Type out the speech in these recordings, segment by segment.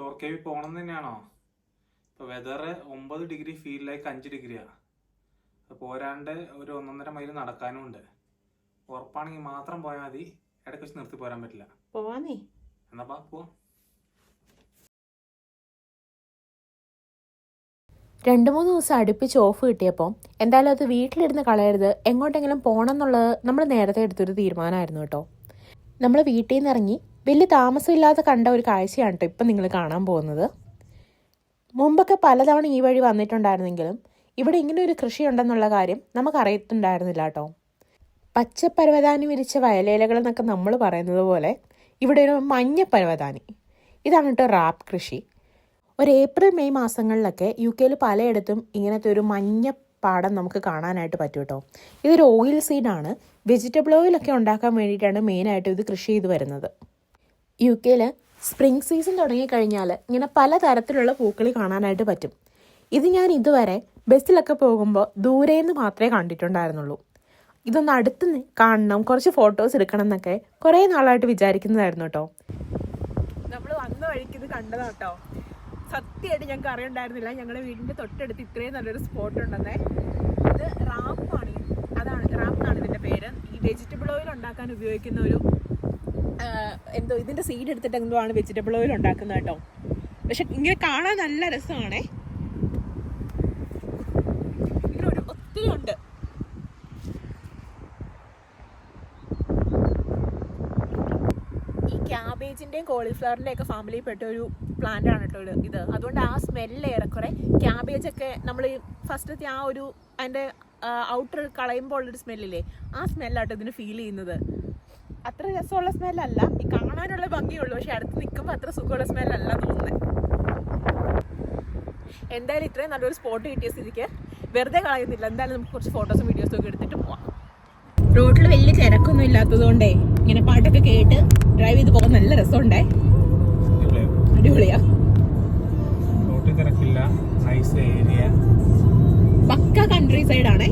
തോർക്കേവി പോകണം തന്നെയാണോ? ഇപ്പോൾ വെതർ ഒമ്പത് ഡിഗ്രി ഫീൽ ലൈക്ക് അഞ്ച് ഡിഗ്രിയാണ് അത് പോരാണ്ട് ഒരു ഒന്നൊന്നര മൈൽ നടക്കാനും ഉണ്ട്. ഉറപ്പാണെങ്കിൽ മാത്രം പോയാൽ മതി. ഇടയ്ക്ക് വെച്ച് നിർത്തി പോരാൻ പറ്റില്ല. പോവാന്നേ. എന്നാ പാ പോവാം. രണ്ട് മൂന്ന് ദിവസം അടുപ്പിച്ച് ഓഫ് കിട്ടിയപ്പോൾ എന്തായാലും അത് വീട്ടിലിരുന്ന് കളയരുത്. എങ്ങോട്ടെങ്കിലും പോകണം എന്നുള്ളത് നമ്മൾ നേരത്തെ എടുത്തൊരു തീരുമാനമായിരുന്നു കേട്ടോ. നമ്മൾ വീട്ടിൽ നിന്ന് ഇറങ്ങി വലിയ താമസമില്ലാതെ കണ്ട ഒരു കാഴ്ചയാണ് കേട്ടോ ഇപ്പം നിങ്ങൾ കാണാൻ പോകുന്നത്. മുമ്പൊക്കെ പലതവണ ഈ വഴി വന്നിട്ടുണ്ടായിരുന്നെങ്കിലും ഇവിടെ ഇങ്ങനെ ഒരു കൃഷി ഉണ്ടെന്നുള്ള കാര്യം നമുക്ക് അറിയത്തുണ്ടായിരുന്നില്ല കേട്ടോ പച്ചപ്പരവതാനി വിരിച്ച വയലേലകൾ എന്നൊക്കെ നമ്മൾ പറയുന്നത് പോലെ ഇവിടെ ഒരു മഞ്ഞ പരവതാനി ഇതാണ് കേട്ടോ റാപ്പ് കൃഷി. ഒരു ഏപ്രിൽ മെയ് മാസങ്ങളിലൊക്കെ യു കെയിൽ പലയിടത്തും ഇങ്ങനത്തെ ഒരു മഞ്ഞ പാടം നമുക്ക് കാണാനായിട്ട് പറ്റും കേട്ടോ ഇതൊരു ഓയിൽ സീഡാണ്. വെജിറ്റബിൾ ഓയിലൊക്കെ ഉണ്ടാക്കാൻ വേണ്ടിയിട്ടാണ് മെയിനായിട്ട് ഇത് കൃഷി ചെയ്ത് വരുന്നത്. യു കെയിൽ സ്പ്രിംഗ് സീസൺ തുടങ്ങിക്കഴിഞ്ഞാൽ ഇങ്ങനെ പല തരത്തിലുള്ള പൂക്കൾ കാണാനായിട്ട് പറ്റും. ഇത് ഞാൻ ഇതുവരെ ബസ്സിലൊക്കെ പോകുമ്പോൾ ദൂരെ നിന്ന് മാത്രമേ കണ്ടിട്ടുണ്ടായിരുന്നുള്ളൂ. ഇതൊന്ന് അടുത്ത് കാണണം കുറച്ച് ഫോട്ടോസ് എടുക്കണം എന്നൊക്കെ കുറേ നാളായിട്ട് വിചാരിക്കുന്നതായിരുന്നു കേട്ടോ. നമ്മൾ വന്ന വഴിക്ക് ഇത് കണ്ടതാ കേട്ടോ. സത്യമായിട്ട് ഞങ്ങൾക്ക് അറിയണ്ടായിരുന്നില്ല. ഞങ്ങളുടെ വീടിന്റെ തൊട്ടടുത്ത് ഇത്രയും നല്ലൊരു സ്പോട്ട് ഉണ്ടെന്നേ. ഇത് റാപ്പാണ് അതാണ് റാപ്പ് എന്നാണ് ഇതിന്റെ പേര്. ഈ വെജിറ്റബിൾ ഓയിൽ ഉണ്ടാക്കാൻ ഉപയോഗിക്കുന്ന ഒരു എന്തോ ഇതിന്റെ സീഡ് എടുത്തിട്ട് എന്തോ ആണ് വെജിറ്റബിൾ ഓയിൽ ഉണ്ടാക്കുന്നത് കേട്ടോ. പക്ഷെ ഇങ്ങനെ കാണാൻ നല്ല രസമാണേ. ഇങ്ങനെ ഒരു ഉണ്ട്. ക്യാബേജിന്റെയും ഒക്കെ ഫാമിലിയിൽ പെട്ട ഒരു പ്ലാന്റ് ആണ് കേട്ടോ ഇത്. അതുകൊണ്ട് ആ സ്മെല്ല് ഏറെക്കുറെ ക്യാബേജ് ഒക്കെ നമ്മൾ ഫസ്റ്റത്തെ ആ ഒരു അതിന്റെ ഔട്ടർ കളയുമ്പോൾ ഉള്ളൊരു സ്മെല്ലില്ലേ ആ സ്മെല്ലാട്ടോ ഇതിന് ഫീൽ ചെയ്യുന്നത്. അത്ര രസമുള്ള സ്മെല്ലല്ല. ഈ കാണാനുള്ള ഭംഗിയുള്ളൂ. പക്ഷെ അടുത്ത് നിൽക്കുമ്പോൾ അത്ര സുഖമുള്ള സ്മെല്ലല്ല തോന്നുന്നത് എന്തായാലും ഇത്രയും നല്ലൊരു സ്പോട്ട് കിട്ടിയ സ്ഥിതിക്ക് വെറുതെ കളയുന്നില്ല. എന്തായാലും നമുക്ക് കുറച്ച് ഫോട്ടോസും വീഡിയോസും ഒക്കെ എടുത്തിട്ട് പോവാം. റോഡിൽ വലിയ തിരക്കൊന്നും ഇല്ലാത്തത് കൊണ്ടേ ഇങ്ങനെ പാട്ടൊക്കെ കേട്ട് ഡ്രൈവ് ചെയ്ത് പോകാൻ നല്ല രസമുണ്ടേ. അടിപൊളിയാ. റോട്ടിൽ തിരക്കില്ല. Nice area pucca countryside ആണേ.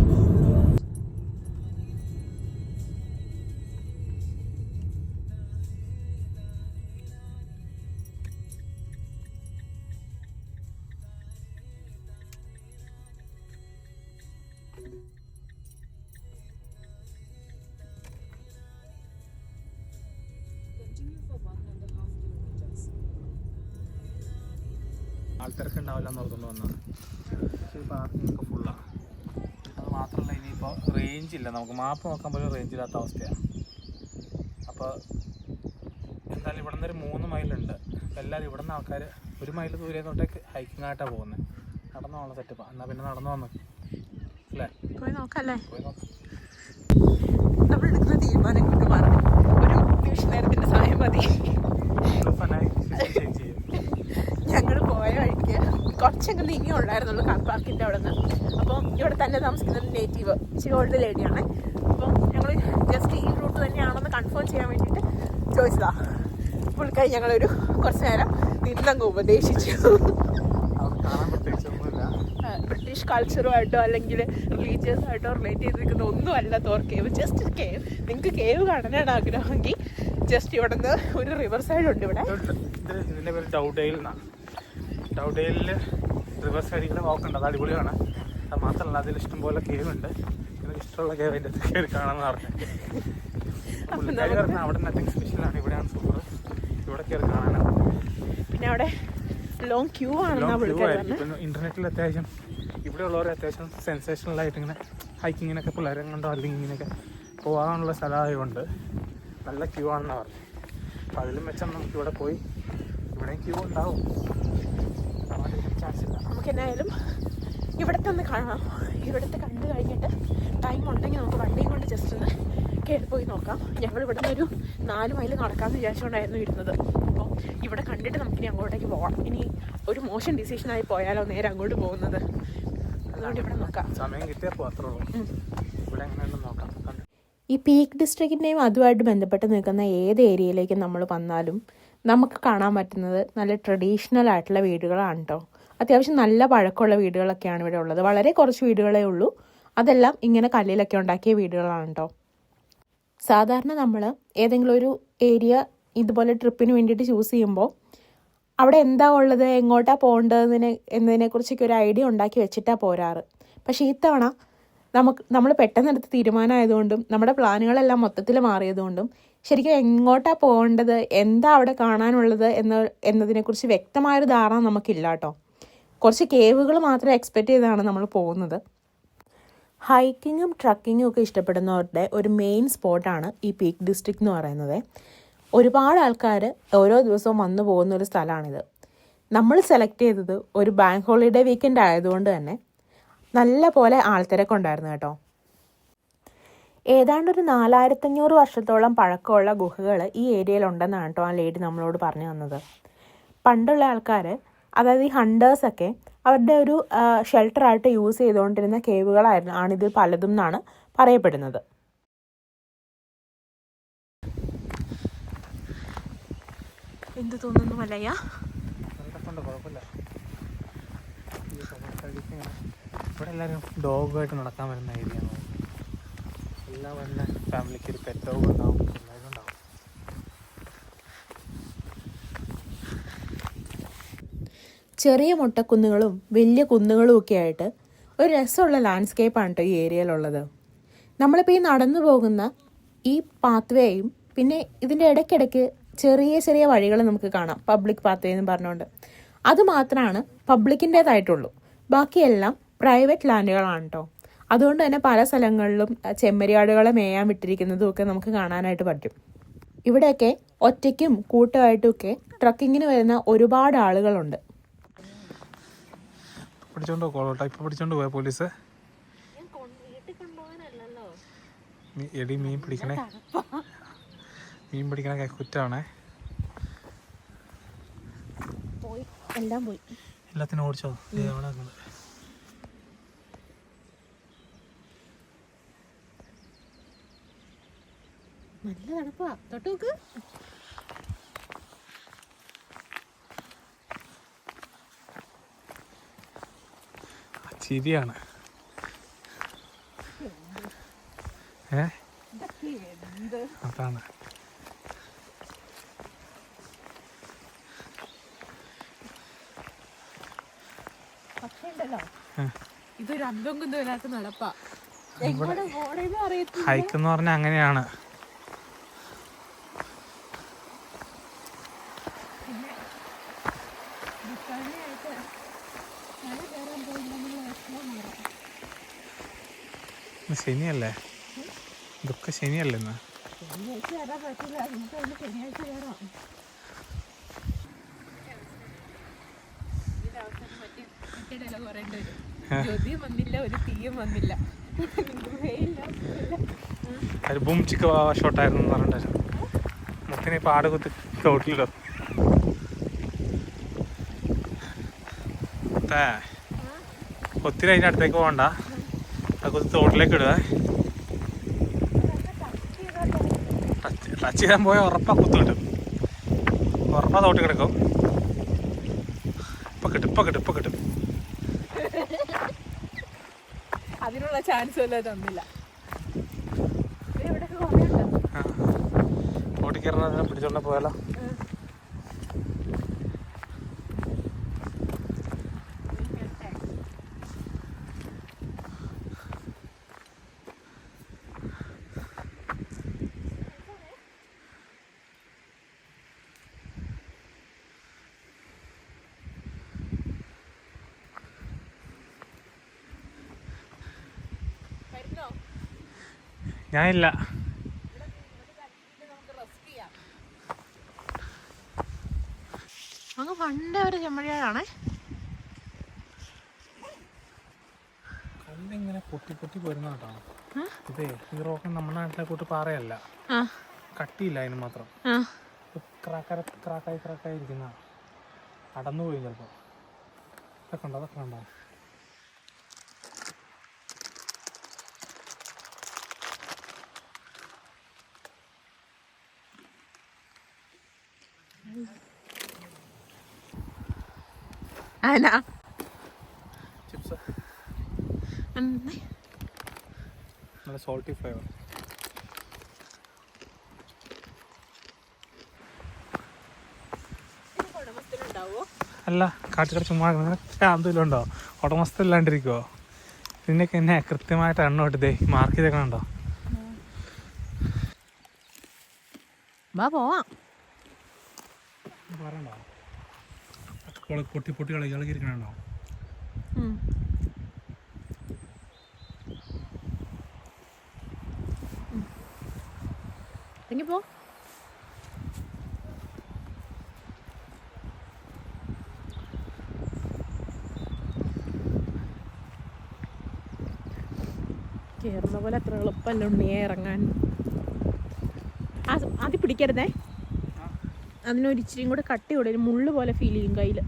എന്ന് ഓർക്കുന്നു വന്നാണ് പക്ഷേ പാർക്കിംഗ് ഒക്കെ ഫുള്ളാണ് അത് മാത്രമല്ല ഇനിയിപ്പോൾ റേഞ്ച് ഇല്ല. നമുക്ക് മാപ്പ് നോക്കാൻ പോലും റേഞ്ച് ഇല്ലാത്ത അവസ്ഥയാണ് അപ്പോൾ എന്തായാലും ഇവിടെ നിന്നൊരു ഒരു മൂന്ന് മൈലുണ്ട് എല്ലാവരും ഇവിടെ നിന്ന് ആൾക്കാർ ഒരു മൈൽ ദൂരെ തൊട്ടേക്ക് ഹൈക്കിംഗ് ആയിട്ടാണ് പോകുന്നത് നടന്നു പോകണം സെറ്റപ്പാണ് എന്നാൽ പിന്നെ നടന്നു വന്നു? അല്ലേ? പോയി നോക്കല്ലേ? പോയി നോക്കാം. തീരുമാനം ഒരു നിമിഷ നേരത്തിന്റെ സമയം മതി. ഫനായി. ഞങ്ങൾ പോയ വഴിക്ക് കുറച്ചൊക്കെ നീങ്ങി ഉണ്ടായിരുന്നുള്ളൂ കാർ പാർക്കിന്റെ അവിടെ നിന്ന് അപ്പം ഇവിടെ തന്നെ താമസിക്കുന്നത് ഒരു നേറ്റീവ് ഇച്ചിരി ഓൾഡ് ലേഡിയാണ് അപ്പം ഞങ്ങൾ ജസ്റ്റ് ഈ റൂട്ട് തന്നെയാണെന്ന് കൺഫേം ചെയ്യാൻ വേണ്ടിയിട്ട് ചോദിച്ചതാണ് പുള്ളിക്കാരി ഞങ്ങളൊരു കുറച്ച് നേരം നിന്നങ്ങ് ഉപദേശിച്ചു. ബ്രിട്ടീഷ് കൾച്ചറുമായിട്ടോ അല്ലെങ്കിൽ റിലീജിയസ് ആയിട്ടോ റിലേറ്റ് ചെയ്തിരിക്കുന്ന ഒന്നും അല്ല തോർ കേവ് ജസ്റ്റ് കേവ് നിങ്ങൾക്ക് കേവ് കാണാനാണ് ആഗ്രഹമെങ്കിൽ ജസ്റ്റ് ഇവിടെ നിന്ന് ഒരു റിവർ സൈഡ് ഉണ്ട് ഇവിടെ. ഇത് റിവേഴ്സ് കാര്യങ്ങൾ നോക്കണ്ട അത് അടിപൊളിയാണ്. അത് മാത്രമല്ല അതിൽ ഇഷ്ടംപോലെ കേവ് ഉണ്ട്. എനിക്ക് ഇഷ്ടമുള്ള കേവ് അതിന്റെ അകത്ത് കയറി കാണാമെന്ന് പറഞ്ഞു. പുള്ളിക്കാരി പറഞ്ഞാൽ അവിടെ നത്തിങ് സ്പെഷ്യലാണ് ഇവിടെയാണ് സൂപ്പർ ഇവിടെ കയറി കാണാനാണ് പിന്നെ അവിടെ ലോങ് ക്യൂ ആണ് ഇന്റർനെറ്റിൽ അത്യാവശ്യം ഇവിടെ ഉള്ളവർ അത്യാവശ്യം സെൻസേഷണൽ ആയിട്ട് ഇങ്ങനെ ഹൈക്കിങ്ങിനൊക്കെ പിള്ളേരെ കണ്ടോ? അല്ലെങ്കിൽ ഇങ്ങനെയൊക്കെ പോകാനുള്ള സ്ഥലമായതുകൊണ്ട് നല്ല ക്യൂ ആണെന്നാണ് പറഞ്ഞത് അപ്പോൾ അതിലും മെച്ചം നമുക്ക് ഇവിടെ പോയി. ഇവിടെയും ക്യൂ ഉണ്ടാവും. ചാൻസ് ഇല്ല നമുക്ക് എന്നായാലും ഇവിടുത്തെ ഒന്ന് കാണാം. ഇവിടുത്തെ കണ്ടു കഴിഞ്ഞിട്ട് ടൈം ഉണ്ടെങ്കിൽ നമുക്ക് വണ്ടിയും കൊണ്ട് ജസ്റ്റ് ഒന്ന് കയറി പോയി നോക്കാം. ഞങ്ങൾ ഇവിടെ നിന്ന് ഒരു നാല് മൈൽ നടക്കാമെന്ന് വിചാരിച്ചുകൊണ്ടായിരുന്നു ഇരുന്നത്. അപ്പോൾ ഇവിടെ കണ്ടിട്ട് നമുക്കിനി അങ്ങോട്ടേക്ക് പോകാം ഇനി ഒരു മോശം ഡിസിഷനായി പോയാലോ നേരെ അങ്ങോട്ട് പോകുന്നത്? അതുകൊണ്ട് ഇവിടെ നോക്കാം. സമയം കിട്ടിയാൽ. ഇവിടെ എങ്ങനെയുണ്ടെന്ന് നോക്കാം. കണ്ടു. ഈ പീക്ക് ഡിസ്ട്രിക്റ്റിന്റെയും അതുമായിട്ട് ബന്ധപ്പെട്ട് നിൽക്കുന്ന ഏത് ഏരിയയിലേക്കും നമ്മൾ വന്നാലും നമുക്ക് കാണാൻ പറ്റുന്നത് നല്ല ട്രഡീഷണൽ ആയിട്ടുള്ള വീടുകളാണ് കേട്ടോ അത്യാവശ്യം നല്ല പഴക്കമുള്ള വീടുകളൊക്കെയാണ് ഇവിടെ ഉള്ളത്. വളരെ കുറച്ച് വീടുകളേ ഉള്ളൂ. അതെല്ലാം ഇങ്ങനെ കല്ലിലൊക്കെ ഉണ്ടാക്കിയ വീടുകളാണ് കേട്ടോ സാധാരണ നമ്മൾ ഏതെങ്കിലും ഒരു ഏരിയ ഇതുപോലെ ട്രിപ്പിന് വേണ്ടിയിട്ട് ചൂസ് ചെയ്യുമ്പോൾ അവിടെ എന്താ ഉള്ളത് എങ്ങോട്ടാ പോകേണ്ടതിനെ എന്നതിനെക്കുറിച്ചൊക്കെ ഒരു ഐഡിയ ഉണ്ടാക്കി വെച്ചിട്ടാണ് പോരാറ്. പക്ഷേ ഇത്തവണ നമുക്ക് നമ്മൾ പെട്ടെന്നെടുത്ത് തീരുമാനമായതുകൊണ്ടും നമ്മുടെ പ്ലാനുകളെല്ലാം മൊത്തത്തിൽ മാറിയതുകൊണ്ടും ശരിക്കും എങ്ങോട്ടാണ് പോകേണ്ടത്? എന്താ അവിടെ കാണാനുള്ളത് എന്ന് എന്നതിനെക്കുറിച്ച് വ്യക്തമായൊരു ധാരണ നമുക്കില്ല കേട്ടോ. കുറച്ച് കേവുകൾ മാത്രം എക്സ്പെക്റ്റ് ചെയ്താണ് നമ്മൾ പോകുന്നത്. ഹൈക്കിങ്ങും ട്രക്കിങ്ങും ഒക്കെ ഇഷ്ടപ്പെടുന്നവരുടെ ഒരു മെയിൻ സ്പോട്ടാണ് ഈ പീക്ക് ഡിസ്ട്രിക്റ്റ് എന്ന് പറയുന്നത്. ഒരുപാട് ആൾക്കാർ ഓരോ ദിവസവും വന്നു പോകുന്ന ഒരു സ്ഥലമാണിത്. നമ്മൾ സെലക്ട് ചെയ്തത് ഒരു ബാങ്ക് ഹോളിഡേ വീക്കെൻഡ് ആയതുകൊണ്ട് തന്നെ നല്ല പോലെ ആൾത്തിരക്കുണ്ടായിരുന്നു കേട്ടോ. ഏതാണ്ട് ഒരു നാലായിരത്തഞ്ഞൂറ് വർഷത്തോളം പഴക്കമുള്ള ഗുഹകൾ ഈ ഏരിയയിലുണ്ടെന്നാണ് കേട്ടോ ആ ലേഡി നമ്മളോട് പറഞ്ഞു തന്നത് പണ്ടുള്ള ആൾക്കാർ അതായത് ഈ ഹണ്ടേഴ്സൊക്കെ അവരുടെ ഒരു ഷെൽട്ടറായിട്ട് യൂസ് ചെയ്തുകൊണ്ടിരുന്ന കേവുകളായിരുന്നു. ആണിതിൽ പലതും എന്നാണ് പറയപ്പെടുന്നത്. എന്ത് തോന്നുന്നു മലയ ഡോഗായിട്ട് നടക്കാൻ വരുന്ന ഏരിയ ആണ്. എല്ലാം വന്ന ഫാമിലിക്ക് ഒരു പെറ്റവും ഉണ്ടാവും. എല്ലാവരും ഉണ്ടാവും ചെറിയ മുട്ടക്കുന്നുകളും വലിയ കുന്നുകളും ഒക്കെ ആയിട്ട് ഒരു രസമുള്ള ലാൻഡ്സ്കേപ്പാണ് കേട്ടോ ഈ ഏരിയയിലുള്ളത് നമ്മളിപ്പോൾ ഈ നടന്നു പോകുന്ന ഈ പാത്വേയും പിന്നെ ഇതിന്റെ ഇടയ്ക്കിടയ്ക്ക് ചെറിയ ചെറിയ വഴികൾ നമുക്ക് കാണാം. പബ്ലിക് പാത്വേ എന്ന് പറഞ്ഞുകൊണ്ട്. അത് മാത്രമാണ് പബ്ലിക്കിന്റേതായിട്ടുള്ളൂ ബാക്കിയെല്ലാം പ്രൈവറ്റ് ലാൻഡുകളാണ് കേട്ടോ അതുകൊണ്ട് തന്നെ പല സ്ഥലങ്ങളിലും ചെമ്മരിയാടുകളെ മേയാൻ വിട്ടിരിക്കുന്നതും ഒക്കെ നമുക്ക് കാണാനായിട്ട് പറ്റും. ഇവിടെയൊക്കെ ഒറ്റയ്ക്കും കൂട്ടമായിട്ടും ഒക്കെ ട്രക്കിങ്ങിന് വരുന്ന ഒരുപാട് ആളുകളുണ്ട്. പിടിച്ചോണ്ട് പോകോളൂട്ടോ ഇപ്പൊ പിടിച്ചോണ്ട് പോയ പോലീസ്? മീ- എടി മീൻ പിടിക്കണേ. മീൻ പിടിക്കണ എല്ലാം പോയി. എല്ലാത്തിനും ഓടിച്ചോ? അവിടെ നല്ല തണുപ്പാ. തൊട്ട് നോക്ക്. ശരിയാണ് ചിരിയാണ്. ഏ? അതാണ്. ഇതൊരു അന്തം കുന്തം ഇല്ലാത്ത നടപ്പാ. ഹൈക്ക് എന്ന് പറഞ്ഞാൽ അങ്ങനെയാണ് ഇന്ന് ശനിയല്ലേ ദുഃഖ ശനിയല്ലേ ഇന്ന് ശനിയാഴ്ച വരാൻ പറ്റില്ല നമുക്ക് അതിന് ശനിയാഴ്ച കയറാം ജ്യോതിയും വന്നില്ല ഒരു തീയും വന്നില്ല ഇതൊക്കെ ശനിയല്ലേ ഒരു ബൂം ചിക്ക ഷോട്ടായിരുന്നു എന്ന് പറഞ്ഞിട്ട് മുത്തിനെ ഇപ്പൊ ആട് കുത്തി മുത്തേ, ഒത്തിരി അതിന്റെ അടുത്തേക്ക് പോകണ്ട. അത് കുത്തി തോട്ടിലേക്ക് ഇടുക ടച്ച് ചെയ്യാൻ പോയാൽ ഉറപ്പാ കുത്തു കിട്ടും ഉറപ്പാ തോട്ടി കിടക്കും. ഇപ്പൊ കിട്ടും ഇപ്പൊ കിട്ടും ഇപ്പൊ കിട്ടും. അതിനുള്ള ചാൻസ് വല്ല തന്നില്ല. കയറുന്നതിനെ പിടിച്ചോണ്ട് പോയാലോ വരുന്നോ ഞാനില്ല. അങ്ങ് പണ്ടേ ഒരു ചെമ്മഴിയാണേ കല്ലിങ്ങനെ പൊട്ടി പൊട്ടി പോരുന്ന കേട്ടോ. ഇതേ ഈ റോക്ക് നമ്മുടെ നാട്ടിലെ കൂട്ട് പാറയല്ല. കട്ടിയില്ല അതിന് മാത്രം. ക്രാക്കര ക്രാക്കായി ക്രാക്കായി ഇരിക്കുന്ന. അടന്നു പോയി ചിലപ്പോ. അതൊക്കെ ഉണ്ടോ? അതൊക്കെ ഉണ്ടോ? ആനാ നല്ല സോൾട്ടി ഫ്ലേവർ അല്ല കാട്ടിൽ ചുമ്മാ ഉണ്ടോ ഉടമസ്ഥ ഇല്ലാണ്ടിരിക്കുവോ നിന്നൊക്കെ എന്നെ കൃത്യമായിട്ട് എണ്ണ ഇട്ടതേ മാർക്ക് ചെയ്തേക്കണം ഉണ്ടോ വാ പോവാം. പറയണ്ടോ പൊട്ടി പൊട്ടി കളി കളിക്കിരിക്കണോ ഇറങ്ങി പോ. കേറുന്ന പോലെ അത്ര എളുപ്പമല്ല ഉണ്ണിയെ ഇറങ്ങാൻ. ആദ്യം പിടിക്കരുതേ. അതിനൊരു ഇച്ചിരിയും കൂടെ കട്ടി കൂടെ ഒരു മുള്ളു പോലെ ഫീൽ ചെയ്യും കയ്യിൽ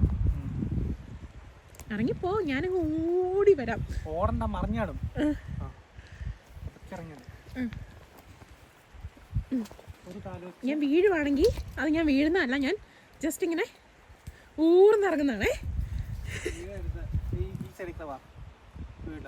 ഇറങ്ങിപ്പോ ഞാൻ ഓടി വരാം. ഓടണ്ട മറിഞ്ഞാടും. ഞാൻ വീഴുവാണെങ്കിൽ അത് ഞാൻ വീഴുന്നതല്ല ഞാൻ ജസ്റ്റ് ഇങ്ങനെ ഊർന്നിറങ്ങുന്നതാണേ വീഴരുത്. ഈ ഈ ചെടിക്ക വാ വീഴ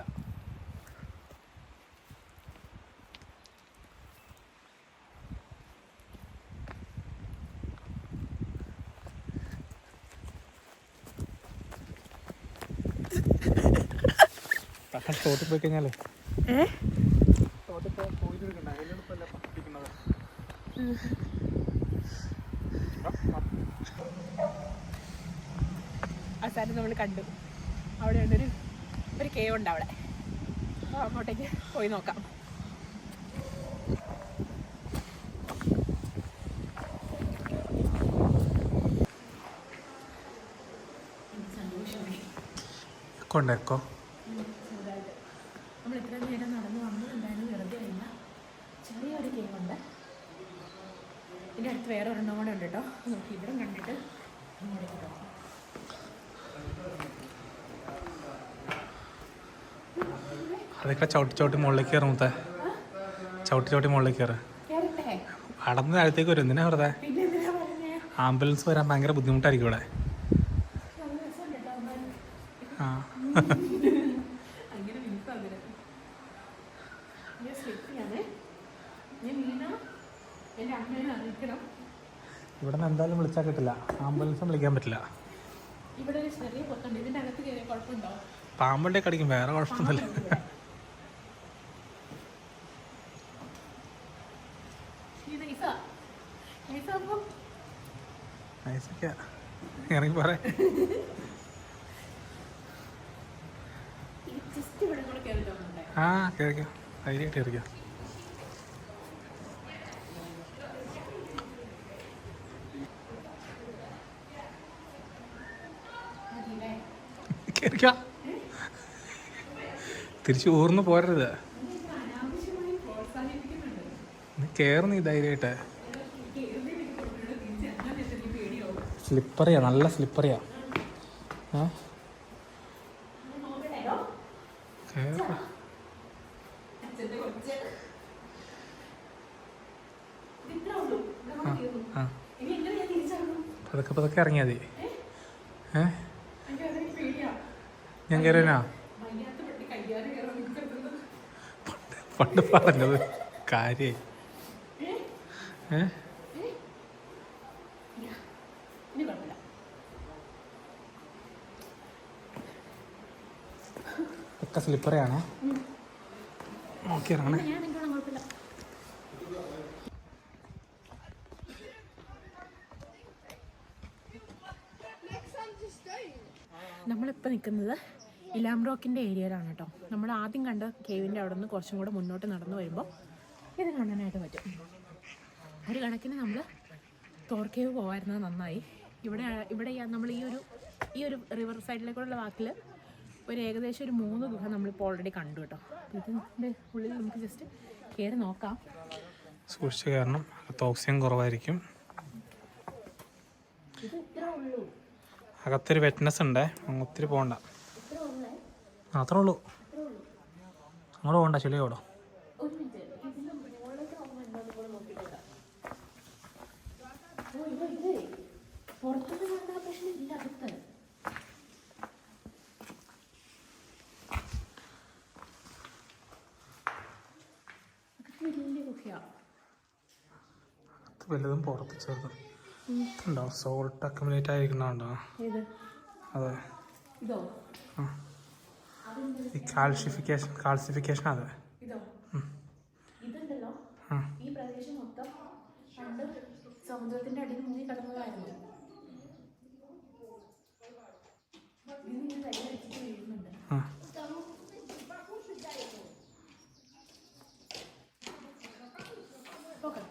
തോട്ടിൽ പോയി കഴിഞ്ഞാലേ? അവസാനം നമ്മൾ കണ്ടു. അവിടെ ഉണ്ടൊരു ഒരു കേവ് ഉണ്ട് അവിടെ. അങ്ങോട്ടേക്ക് പോയി നോക്കാം. കൊണ്ടേക്കോ. നമ്മൾ ഇത്ര നേരം നടന്നു വന്നു എന്തായാലും വെറുതെ ഇല്ല ചെറിയൊരു കേവ് ഉണ്ട് ഇതിന്റെ അടുത്ത് വേറെ ഒരെണ്ണം കൂടെ ഉണ്ട് കേട്ടോ നമുക്ക് ഇവിടെ കണ്ടിട്ട് ഇങ്ങോട്ടേക്ക് പോകാം അതൊക്കെ ചവിട്ടി ചവിട്ടി മുകളിലേക്ക് കയറും മുത്തേ. ചവിട്ടി ചവിട്ടി മുകളിലേക്ക് കയറും. അടന്ന് താഴത്തേക്ക് വരും. എന്തിനാ വെറുതെ? ആംബുലൻസ് വരാൻ ഭയങ്കര ബുദ്ധിമുട്ടായിരിക്കും ഇവിടെ. ആ. ഇവിടെ നിന്ന് എന്തായാലും വിളിച്ചാൽ കിട്ടില്ല. ആംബുലൻസും വിളിക്കാൻ പറ്റില്ല. പാമ്പുണ്ടേ കടിക്കും. വേറെ കുഴപ്പമൊന്നുമില്ല ഈ നൈസ നൈസ അപ്പോൾ നൈസൊക്കെ ഇറങ്ങി പറ ആ കയറിക്കോ ധൈര്യമായിട്ട് കയറിക്കോ തിരിച്ച് ഊർന്ന് പോരരുത്. നീ ധൈര്യമായിട്ട് സ്ലിപ്പറിയാ നല്ല സ്ലിപ്പറിയാ ആ കയറി അച്ഛന്റെ കൊച്ച് ഇത്രേ ഉള്ളൂ ഇവിടെ ആ തീർന്നു ആ ഇനി എങ്ങനെ നല്ല തിരിച്ചറിഞ്ഞു പതുക്കെ പതുക്കെ ഇറങ്ങിയാ മതി. ഏ? ഞാൻ കയറിനാ പണ്ട് പറഞ്ഞത് കാര്യേ ഏ? ഒക്കെ സ്ലിപ്പറിയാണോ നോക്കി ആണ്. ഞാൻ നിൽക്കണം കുഴപ്പമില്ല നമ്മളിപ്പോൾ നിൽക്കുന്നത് ഇലാം റോക്കിന്റെ ഏരിയയിലാണ് കേട്ടോ. നമ്മൾ ആദ്യം കണ്ട കേവിന്റെ അവിടെ നിന്ന് കുറച്ചും കൂടെ മുന്നോട്ട് നടന്നു വരുമ്പോൾ ഇത് കാണാനായിട്ട് പറ്റും. ഒരു കണക്കിന് നമ്മൾ തോർ കേവ് നന്നായി. ഇവിടെ ഇവിടെ നമ്മൾ ഈ ഒരു ഈ ഒരു റിവർ സൈഡിലേക്കുള്ള വാക്കിൽ ഒരു ഏകദേശം ഒരു മൂന്ന് ഗുഹ നമ്മളിപ്പോൾ ഓൾറെഡി കണ്ടു കേട്ടോ. ഇതിന്റെ ഉള്ളിൽ നമുക്ക് ജസ്റ്റ് കയറി നോക്കാം. സൂക്ഷിച്ചു കാരണം അകത്ത് ഓക്സിജൻ കുറവായിരിക്കും. അകത്തൊരു വെറ്റ്നസ് ഉണ്ട് ഒത്തിരി പോകണ്ട അത്രേ ഉള്ളൂ. അങ്ങോട്ട് പോകണ്ട ചെളിയോടോ ഒരു മിനിറ്റ് ഇതിന്റെ മുകളിലേക്ക് നോക്കുമ്പോൾ എന്താണെന്ന് കൂടെ നോക്കിയിട്ടില്ല ഓ ഇത് ഇത് പുറത്തുനിന്ന് കണ്ട പ്രശ്നം ഇല്ല അകത്ത് അകത്ത് വലിയ ഗുഹയാണ് അകത്ത് വലുതും പുറത്ത് ചെറുതും ഉണ്ടോ സോൾട്ട് അക്കമുലേറ്റ് ആയിരിക്കണുണ്ടോ അതെ. ഈ കാൽസിഫിക്കേഷൻ കാൽസിഫിക്കേഷൻ അതെ. ഈ പ്രദേശം മൊത്തം പണ്ട് സമുദ്രത്തിന്റെ അടിയിൽ മുങ്ങി കിടന്നതായിരുന്നു. ഇതിങ്ങനെ വെള്ളം അടിച്ചിട്ട് വീഴുന്നുണ്ട് ആ ഓക്കെ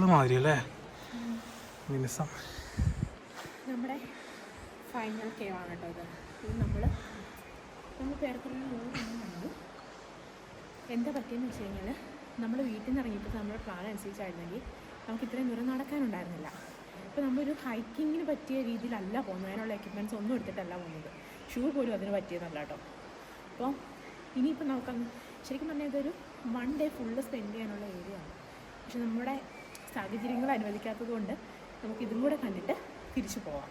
മാർബിൾ മാതിരി അല്ലേ മിനിസം. നമ്മുടെ ഫൈനൽ കേവ് ആണ് കേട്ടോ ഇത്. ഇത് നമ്മൾ നമ്മൾ എന്താ പറ്റിയെന്ന് വെച്ച് കഴിഞ്ഞാൽ നമ്മൾ വീട്ടിൽ നിന്ന് ഇറങ്ങിയപ്പോൾ നമ്മുടെ പ്ലാൻ അനുസരിച്ചായിരുന്നെങ്കിൽ നമുക്ക് ഇത്രയും ദൂരം നടക്കാനുണ്ടായിരുന്നില്ല. അപ്പോൾ നമ്മളൊരു ഹൈക്കിങ്ങിന് പറ്റിയ രീതിയിലല്ല പോകുന്നത്. അതിനുള്ള എക്യുപ്മെന്റ്സ് ഒന്നും എടുത്തിട്ടല്ല പോകുന്നത്. ഷൂ പോലും അതിന് പറ്റിയതല്ല കേട്ടോ. അപ്പോൾ ഇനിയിപ്പോൾ നമുക്ക് ശരിക്കും പറഞ്ഞാൽ ഇതൊരു വൺ ഡേ ഫുള്ള് സ്പെൻഡ് ചെയ്യാനുള്ള ഏരിയ ആണ്. പക്ഷെ നമ്മുടെ സാഹചര്യങ്ങൾ അനുവദിക്കാത്തത് കൊണ്ട് നമുക്ക് ഇതും കൂടെ കണ്ടിട്ട് തിരിച്ചു പോവാം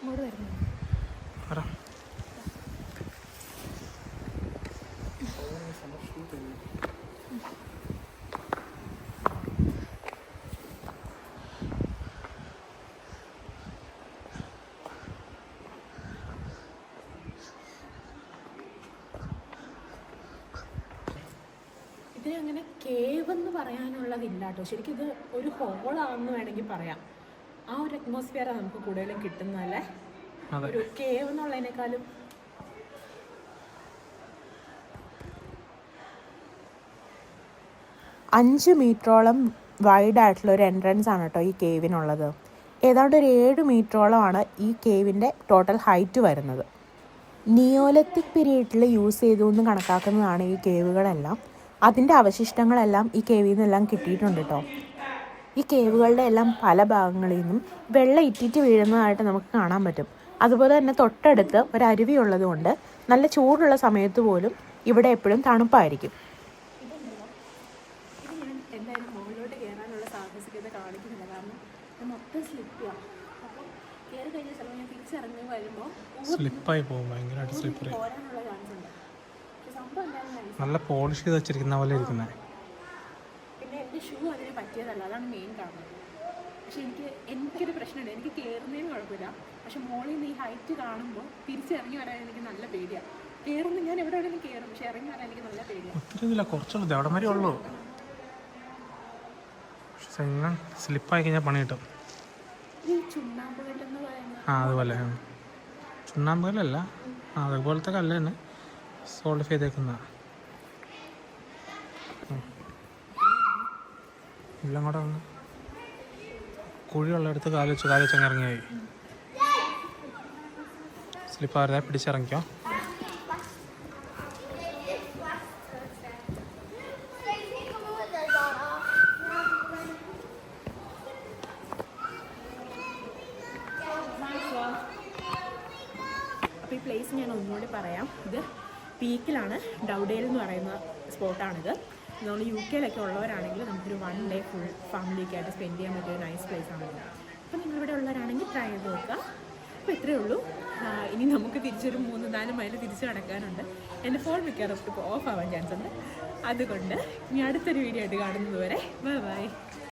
ഇങ്ങോട്ട് വരുന്നു പറ ഇതിന് അങ്ങനെ കേവ് എന്ന് പറയാനുള്ളതില്ല കേട്ടോ ശരിക്കും ഇത് ഒരു ഹോളാണെന്ന് വേണമെങ്കിൽ പറയാം. ആ ഒരു അറ്റ്മോസ്ഫിയർ നമുക്ക് കൂടുതലും കിട്ടുന്നതല്ലേ? ഒരു കേവ് എന്നുള്ളതിനേക്കാളും അഞ്ച് മീറ്ററോളം വൈഡ് ആയിട്ടുള്ള ഒരു എൻട്രൻസ് ആണ് കേട്ടോ ഈ കേവിനുള്ളത് ഏതാണ്ട് ഒരു ഏഴ് മീറ്ററോളമാണ് ഈ കേവിന്റെ ടോട്ടൽ ഹൈറ്റ് വരുന്നത്. നിയോലത്തിക് പീരീഡിൽ യൂസ് ചെയ്തു എന്ന് കണക്കാക്കുന്നതാണ് ഈ കേവുകളെല്ലാം അതിന്റെ അവശിഷ്ടങ്ങളെല്ലാം ഈ കേവിൽ നിന്നെല്ലാം കിട്ടിയിട്ടുണ്ട് കേട്ടോ ഈ കേവുകളുടെ എല്ലാം പല ഭാഗങ്ങളിൽ നിന്നും വെള്ളം ഇറ്റിറ്റ് വീഴുന്നതായിട്ട് നമുക്ക് കാണാൻ പറ്റും. അതുപോലെ തന്നെ തൊട്ടടുത്ത് ഒരു അരുവി ഉള്ളതുകൊണ്ട് നല്ല ചൂടുള്ള സമയത്ത് പോലും ഇവിടെ എപ്പോഴും തണുപ്പായിരിക്കും. സ്ലിപ്പായി പോകും. ഭയങ്കരമായിട്ട് മുകളിലോട്ട് നല്ല പോളിഷ് ചെയ്ത് വെച്ചിരിക്കുന്ന പോലെ ഇരിക്കുന്നത് പിന്നെ എന്റെ ഷൂ അതിന് പറ്റിയതല്ല. അതാണ് മെയിൻ കാരണം. പക്ഷെ എനിക്ക് എനിക്കൊരു പ്രശ്നമുണ്ട്. എനിക്ക് കയറുന്നതിന് കുഴപ്പമില്ല. പക്ഷെ മോളിൽ നിന്ന് ഈ ഹൈറ്റ് കാണുമ്പോൾ തിരിച്ചിറങ്ങി വരാൻ എനിക്ക് നല്ല പേടിയാണ് കയറുന്നു ഞാൻ എവിടെ വേണമെങ്കിലും കയറും പക്ഷെ ഇറങ്ങി വരാൻ എനിക്ക് നല്ല പേടിയാണ് ഒത്തിരി കുറച്ചുള്ളൂ. അവിടെ വരെ ഉള്ളൂ. പക്ഷെ സ്ലിപ്പായി കഴിഞ്ഞാൽ പണി കിട്ടും. ആ അതുപോലെ. ചുണ്ണാമ്പ് കല്ലല്ല. അതുപോലത്തെ കല്ല് തന്നെ സോൾഡ് ചെയ്തേക്കുന്ന എല്ലാം കൂടെ വന്ന് കുഴിയുള്ളടത്ത് കാൽ വെച്ച് കാൽ വെച്ചങ്ങ് ഇറങ്ങിയായി. സ്ലിപ്പാരെ പിടിച്ചിറങ്ങിക്കോ. പ്ലേസ് ഞാൻ ഒന്നുകൂടി പറയാം. ഇത് പീക്കിലാണ് ഡൗഡേൽ എന്ന് പറയുന്ന സ്പോട്ടാണിത് നമ്മൾ യു കെയിലൊക്കെ ഉള്ളവരാണെങ്കിൽ നമുക്കൊരു വൺ ഡേ ഫുൾ ഫാമിലിയൊക്കെ ആയിട്ട് സ്പെൻഡ് ചെയ്യാൻ പറ്റിയ നൈസ് പ്ലേസ് ആണ് അപ്പോൾ നിങ്ങളിവിടെ ഉള്ളവരാണെങ്കിൽ ട്രൈ ചെയ്ത് നോക്കുക. അപ്പോൾ ഇത്രയേ ഉള്ളൂ. ഇനി നമുക്ക് തിരിച്ചൊരു മൂന്ന് നാല് മൈൽ തിരിച്ച് കടക്കാനുണ്ട് എന്റെ ഫോൺ മിക്കവാറും ഓഫ് ആവാൻ ചാൻസ് ഉണ്ട്. അതുകൊണ്ട് ഇനി അടുത്തൊരു വീഡിയോ ആയിട്ട് കാണുന്നത് വരെ. Bye bye